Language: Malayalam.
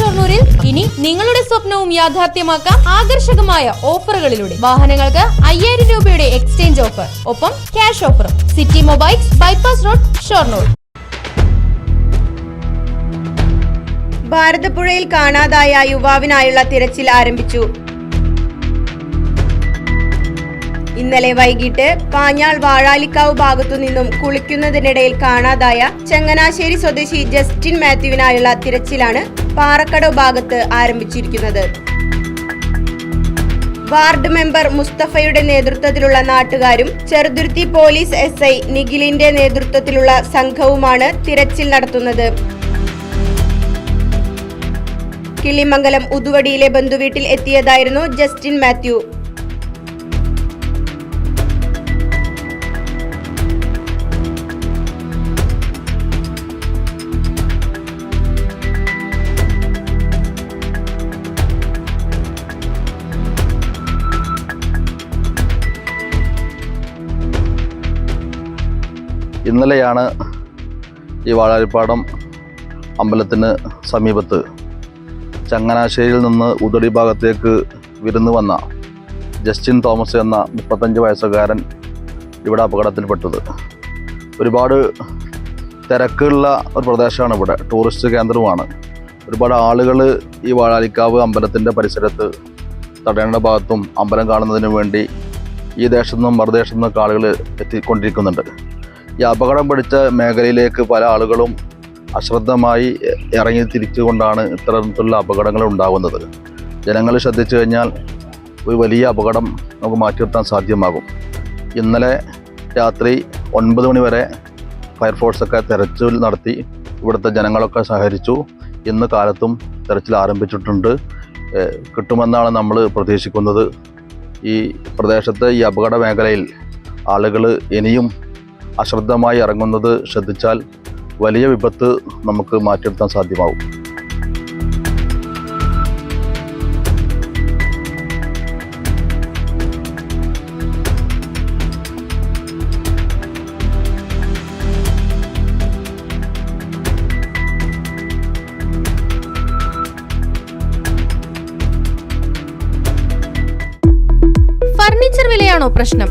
ഷൊർണൂരിൽ ഇനി നിങ്ങളുടെ സ്വപ്നവും യാഥാർത്ഥ്യമാക്കാം ആകർഷകമായ ഓഫറുകളിലൂടെ. വാഹനങ്ങൾക്ക് അയ്യായിരം രൂപയുടെ എക്സ്ചേഞ്ച് ഓഫർ ഒപ്പം ക്യാഷ് ഓഫറും. City mobiles bypass road Shoranur. ഭാരതപ്പുഴയിൽ കാണാതായ യുവാവിനായുള്ള തിരച്ചിൽ ആരംഭിച്ചു. ഇന്നലെ വൈകിട്ട് പാഞ്ഞാൾ വാഴാലിക്കാവ് ഭാഗത്തു നിന്നും കുളിക്കുന്നതിനിടയിൽ കാണാതായ ചങ്ങനാശ്ശേരി സ്വദേശി ജസ്റ്റിൻ മാത്യുവിനായുള്ള തിരച്ചിലാണ് പാറക്കടവ് ഭാഗത്ത് ആരംഭിച്ചിരിക്കുന്നത്. വാർഡ് മെമ്പർ മുസ്തഫയുടെ നേതൃത്വത്തിലുള്ള നാട്ടുകാരും ചെറുതുരുത്തി പോലീസ് എസ് ഐ നിഖിലിന്റെ നേതൃത്വത്തിലുള്ള സംഘവുമാണ് തിരച്ചിൽ നടത്തുന്നത്. കിളിമംഗലം ഉതുവടിയിലെ ബന്ധുവീട്ടിൽ എത്തിയതായിരുന്നു ജസ്റ്റിൻ മാത്യു. ഇന്നലെയാണ് ഈ വാഴാരിപ്പാടം അമ്പലത്തിന് സമീപത്ത് ചങ്ങനാശ്ശേരിയിൽ നിന്ന് ഉദടി ഭാഗത്തേക്ക് വിരുന്ന് വന്ന ജസ്റ്റിൻ തോമസ് എന്ന മുപ്പത്തഞ്ച് വയസ്സുകാരൻ ഇവിടെ അപകടത്തിൽപ്പെട്ടത്. ഒരുപാട് തിരക്കുള്ള ഒരു പ്രദേശമാണ് ഇവിടെ. ടൂറിസ്റ്റ് കേന്ദ്രവുമാണ്. ഒരുപാട് ആളുകൾ ഈ വാഴാലിക്കാവ് അമ്പലത്തിന്റെ പരിസരത്ത് തടയേണ്ട ഭാഗത്തും അമ്പലം കാണുന്നതിന് വേണ്ടി ഈ ദേശത്തു നിന്നും മറുദേശത്തു നിന്നൊക്കെ ആളുകൾ എത്തിക്കൊണ്ടിരിക്കുന്നുണ്ട്. ഈ അപകടം പിടിച്ച മേഖലയിലേക്ക് പല ആളുകളും അശ്രദ്ധമായി ഇറങ്ങി തിരിച്ചുകൊണ്ടാണ് ഇത്തരത്തിലുള്ള അപകടങ്ങൾ ഉണ്ടാകുന്നത്. ജനങ്ങൾ ശ്രദ്ധിച്ചു കഴിഞ്ഞാൽ ഒരു വലിയ അപകടം നമുക്ക് മാറ്റി നിർത്താൻ സാധ്യമാകും. ഇന്നലെ രാത്രി ഒൻപത് മണി വരെ ഫയർഫോഴ്സൊക്കെ തെരച്ചിൽ നടത്തി ഇവിടുത്തെ ജനങ്ങളൊക്കെ സഹകരിച്ചു. ഇന്ന് കാലത്തും തെരച്ചിൽ ആരംഭിച്ചിട്ടുണ്ട്. കിട്ടുമെന്നാണ് നമ്മൾ പ്രതീക്ഷിക്കുന്നത്. ഈ പ്രദേശത്തെ ഈ അപകട മേഖലയിൽ ആളുകൾ ഇനിയും അശ്രദ്ധമായി ഇറങ്ങുന്നത് ശ്രദ്ധിച്ചാൽ വലിയ വിപത്ത് നമുക്ക് മാറ്റിയെടുക്കാൻ സാധ്യമാവും. ഫർണിച്ചർ വിലയാണോ പ്രശ്നം?